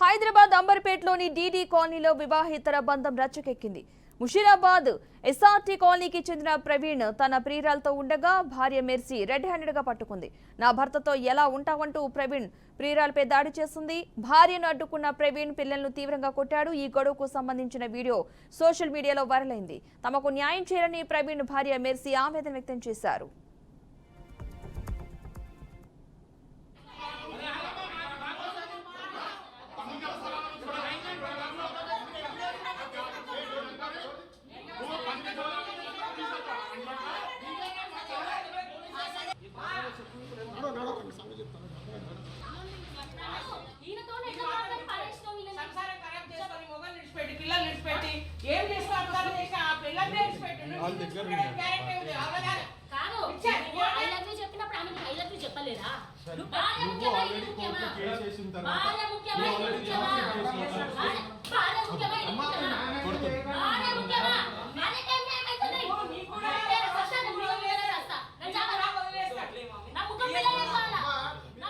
హైదరాబాద్ అంబర్పేటలోని డీడీ కాలనీలో వివాహేతర బంధం రచ్చకెక్కింది. ముషీరాబాద్ ఎస్ఆర్టీ కాలనీకి చెందిన ప్రవీణ్ తన ప్రియురాలతో ఉండగా భార్య మెర్సీ రెడ్ హ్యాండెడ్గా పట్టుకుంది. నా భర్తతో ఎలా ఉంటావంటూ ప్రవీణ్ ప్రియురాలపై దాడి చేస్తుంది. భార్యను అడ్డుకున్న ప్రవీణ్ పిల్లలను తీవ్రంగా కొట్టాడు. ఈ గొడవకు సంబంధించిన వీడియో సోషల్ మీడియాలో వైరల్ అయింది. తమకు న్యాయం చేయాలని ప్రవీణ్ భార్య మెర్సీ ఆవేదన వ్యక్తం చేశారు. ఏం చేస్తా అర్థాలు చేసి ఆ పిల్లల్ని విడిచిపెట్టి. కాదు చెప్పినప్పుడు ఆమె ఐ లవ్ యూ చెప్పలేదా భార్య ముఖ్యమా భార్య ముఖ్యమా ఇది ముఖ్యమా భార్య- భార్య ముఖ్యమా ఇది ముఖ్యమా భార్య ముఖ్యమా భార్యకి ఏం న్యాయం అవుతుంది? నేను వస్తా, నేను ముఖం మీద చేస్తా. నేను చెప్పనా? నా ముఖం మీద చెప్పాలా? నా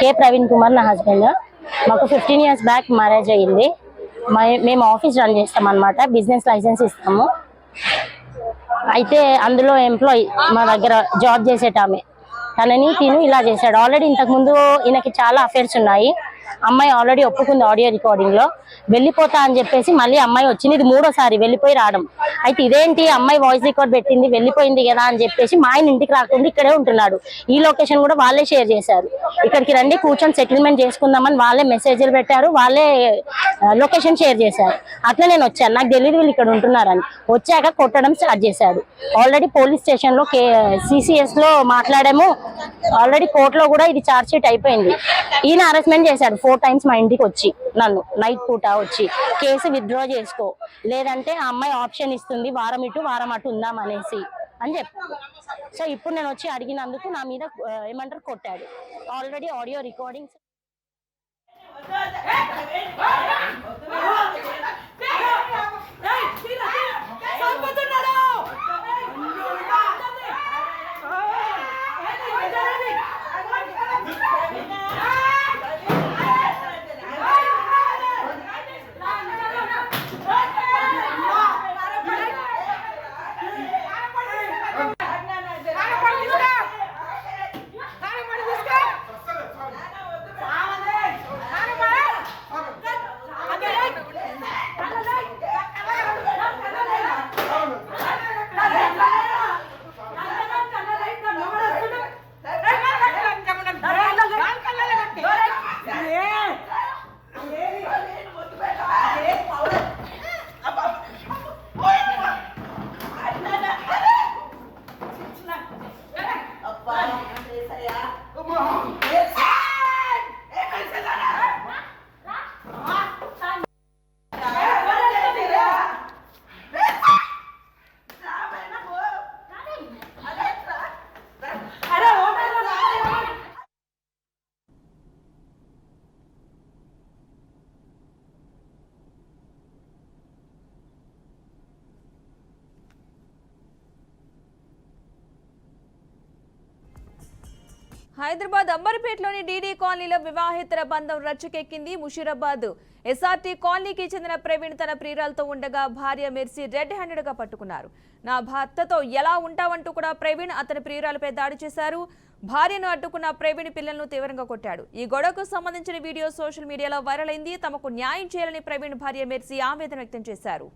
కే ప్రవీణ్ కుమార్ నా హస్బెండ్. మాకు ఫిఫ్టీన్ ఇయర్స్ బ్యాక్ మ్యారేజ్ అయ్యింది. మేము ఆఫీస్ రన్ చేస్తాం అనమాట బిజినెస్ లైసెన్స్ ఇస్తాము. అయితే అందులో ఎంప్లాయీ మా దగ్గర జాబ్ చేసేటామె తనని తిను ఇలా చేశాడు. ఆల్రెడీ ఇంతకుముందు ఈయనకి చాలా అఫేర్స్ ఉన్నాయి. అమ్మాయి ఆల్రెడీ ఒప్పుకుంది ఆడియో రికార్డింగ్లో. వెళ్ళిపోతా అని చెప్పేసి మళ్ళీ అమ్మాయి వచ్చింది. ఇది మూడోసారి వెళ్ళిపోయి రావడం. అయితే ఇదేంటి? అమ్మాయి వాయిస్ రికార్డ్ పెట్టింది వెళ్ళిపోయింది కదా అని చెప్పేసి మా ఆయన ఇంటికి రాకుండా ఇక్కడే ఉంటున్నాడు. ఈ లొకేషన్ కూడా వాళ్ళే షేర్ చేశారు. ఇక్కడికి రండి కూర్చొని సెటిల్మెంట్ చేసుకుందామని వాళ్ళే మెసేజ్లు పెట్టారు. వాళ్ళే లొకేషన్ షేర్ చేశారు. అట్లా నేను వచ్చాను. నాకు తెలియదు వీళ్ళు ఇక్కడ ఉంటున్నారని. వచ్చాక కొట్టడం స్టార్ట్ చేశాడు ఆల్రెడీ పోలీస్ స్టేషన్లో సిసిఎస్లో మాట్లాడాము. ఆల్రెడీ కోర్టులో కూడా ఇది చార్జ్ షీట్ అయిపోయింది. ఈయన అరెస్ట్మెంట్ చేశాడు. ఫోర్ టైమ్స్ మా ఇంటికి వచ్చి నన్ను. నైట్ పూట వచ్చి కేసు విత్డ్రా చేసుకో. లేదంటే ఆ అమ్మాయి ఆప్షన్ ఇస్తుంది. వారం ఇటు వారం అటు ఉందాం అనేసి అని చెప్పాడు సో ఇప్పుడు నేను వచ్చి అడిగినందుకు నా మీద ఏమంటారు? కొట్టాడు. Already audio recordings Come on. Yes. Hyderabad అంబర్పేటలోని DD కాలనీలో వివాహేతర బంధం రచ్చకెక్కింది ముషీరాబాద్. ఎస్ఆర్టీ కాలనీకి చెందిన ప్రవీణ్ తన ప్రియురాలతో ఉండగా భార్య మెర్సీ రెడ్ హ్యాండెడ్గా పట్టుకున్నారు. నా భర్తతో ఎలా ఉంటావంటూ కూడా ప్రవీణ్ అతని ప్రియురాలపై దాడి చేశారు. భార్యను అడ్డుకున్న ప్రవీణ్ పిల్లలను తీవ్రంగా కొట్టాడు. ఈ గొడవకు సంబంధించిన వీడియో సోషల్ మీడియాలో వైరల్ అయింది. తమకు న్యాయం చేయాలని ప్రవీణ్ భార్య మెర్సీ ఆవేదన వ్యక్తం చేశారు.